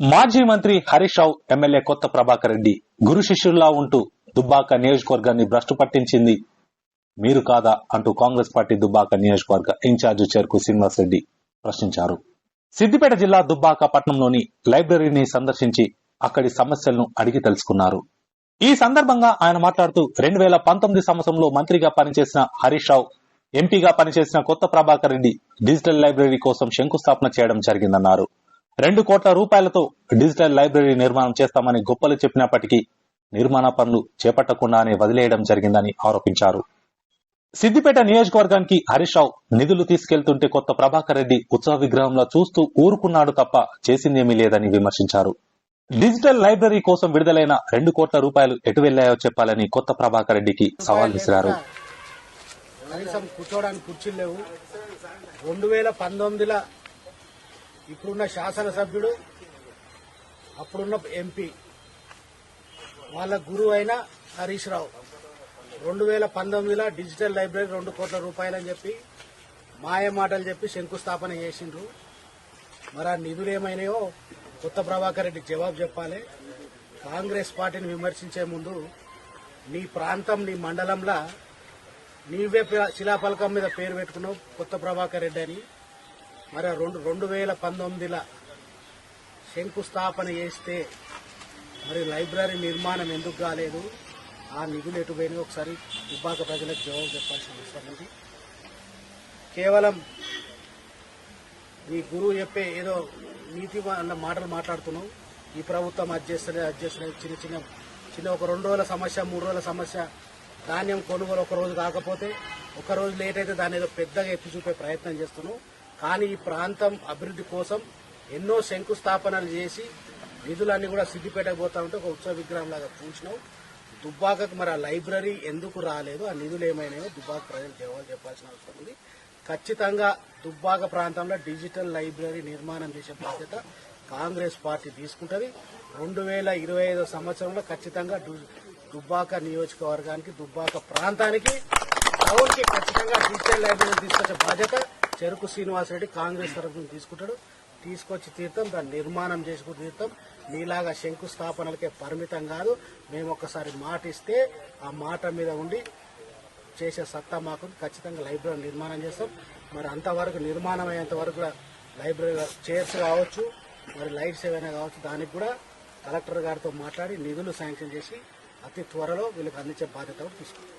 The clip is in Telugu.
మాజీ మంత్రి హరీష్ రావు ఎమ్మెల్యే కొత్త ప్రభాకర్ రెడ్డి గురు శిష్యుల్లా ఉంటూ దుబ్బాక నియోజకవర్గాన్ని భ్రష్టు పట్టించింది. మీరు కాదా అంటూ కాంగ్రెస్ పార్టీ దుబ్బాక నియోజకవర్గ ఇన్ఛార్జ్ చెరుకు శ్రీనివాస్ రెడ్డి ప్రశ్నించారు. సిద్దిపేట జిల్లా దుబ్బాక పట్టణంలోని లైబ్రరీని సందర్శించి అక్కడి సమస్యలను అడిగి తెలుసుకున్నారు. ఈ సందర్భంగా ఆయన మాట్లాడుతూ రెండు వేల పంతొమ్మిది సంవత్సరంలో మంత్రిగా పనిచేసిన హరీష్ రావు ఎంపీగా పనిచేసిన కొత్త ప్రభాకర్ రెడ్డి డిజిటల్ లైబ్రరీ కోసం శంకుస్థాపన చేయడం జరిగిందన్నారు. రెండు కోట్ల రూపాయలతో డిజిటల్ లైబ్రరీ నిర్మాణం చేస్తామని గొప్పలు చెప్పినప్పటికీ నిర్మాణ పనులు చేపట్టకుండానే వదిలేయడం జరిగిందని ఆరోపించారు. సిద్దిపేట నియోజకవర్గానికి హరీష్ రావు నిధులు తీసుకెళ్తుంటే కొత్త ప్రభాకర్ రెడ్డి ఉత్సవ విగ్రహంలో చూస్తూ ఊరుకున్నాడు తప్ప చేసిందేమీ లేదని విమర్శించారు. డిజిటల్ లైబ్రరీ కోసం విడుదలైన రెండు కోట్ల రూపాయలు ఎటు వెళ్ళాయో చెప్పాలని కొత్త ప్రభాకర్ రెడ్డికి సవాల్ విసిరారు. కనీసం కూర్చోడానికి కుర్చీలు లేవు. రెండు వేల పంతొమ్మిదిలో ఇప్పుడున్న శాసనసభ్యుడు అప్పుడున్న ఎంపీ వాళ్ళ గురువు అయిన హరీష్ రావు. రెండు వేల పంతొమ్మిదిలో డిజిటల్ లైబ్రరీ రెండు కోట్ల రూపాయలని చెప్పి మాయ మాటలు చెప్పి శంకుస్థాపన చేసిండ్రు. మరి ఆ నిధులు ఏమైనాయో కొత్త ప్రభాకర్ రెడ్డి జవాబు చెప్పాలి. కాంగ్రెస్ పార్టీని విమర్శించే ముందు నీ ప్రాంతం నీ మండలంలో నీవే శిలాఫలకం మీద పేరు పెట్టుకున్నావు కొత్త ప్రభాకర్ రెడ్డి అని. మరి రెండు రెండు వేల పంతొమ్మిదిలో శంకుస్థాపన చేస్తే మరి లైబ్రరీ నిర్మాణం ఎందుకు కాలేదు? ఆ నిధులు ఎటు ఒకసారి విభాగ ప్రజలకు జవాబు చెప్పాల్సిన అవసరం ఉంది. కేవలం నీ గురువు చెప్పే ఏదో నీతి అన్న మాటలు మాట్లాడుతున్నావు ఈ ప్రభుత్వం అధ్యక్షులే అధ్యక్షులే చిన్న చిన్న చిన్న ఒక రెండు రోజుల సమస్య మూడు రోజుల సమస్య ధాన్యం కొనుగోలు ఒక రోజు కాకపోతే ఒక రోజు లేట్ అయితే దాన్ని ఏదో పెద్దగా ఎత్తి చూపే ప్రయత్నం చేస్తున్నావు కానీ ఈ ప్రాంతం అభివృద్ధి కోసం ఎన్నో శంకుస్థాపనలు చేసి నిధులన్నీ కూడా సిద్దిపేట పోతా ఉంటే ఒక ఉత్సవ విగ్రహం లాగా చూసినావు దుబ్బాకకు మరి ఆ లైబ్రరీ ఎందుకు రాలేదు? ఆ నిధులు ఏమైనాయో దుబ్బాక ప్రజలు జవాబు చెప్పాల్సిన అవసరం ఉంది. ఖచ్చితంగా దుబ్బాక ప్రాంతంలో డిజిటల్ లైబ్రరీ నిర్మాణం చేసే బాధ్యత కాంగ్రెస్ పార్టీ తీసుకుంటుంది. రెండు వేల ఇరవై ఐదో సంవత్సరంలో ఖచ్చితంగా దుబ్బాక నియోజకవర్గానికి దుబ్బాక ప్రాంతానికి టౌన్కి ఖచ్చితంగా డిజిటల్ లైబ్రరీ తీసుకొచ్చే బాధ్యత చెరుకు శ్రీనివాసరెడ్డి కాంగ్రెస్ తరఫున తీసుకుంటాడు. తీసుకొచ్చి తీర్థం దాన్ని నిర్మాణం చేసుకుని తీర్థం. మీలాగా శంకుస్థాపనలకే పరిమితం కాదు. మేము ఒక్కసారి మాట ఇస్తే ఆ మాట మీద ఉండి చేసే సత్తా మాకు ఖచ్చితంగా లైబ్రరీ నిర్మాణం చేస్తాం. మరి అంతవరకు నిర్మాణం అయ్యేంత వరకు కూడా లైబ్రరీ చైర్స్ కావచ్చు మరి లైట్స్ ఏవైనా కావచ్చు దానికి కూడా కలెక్టర్ గారితో మాట్లాడి నిధులు శాంక్షన్ చేసి అతి త్వరలో వీళ్ళకి అందించే బాధ్యత కూడా తీసుకుంటాం.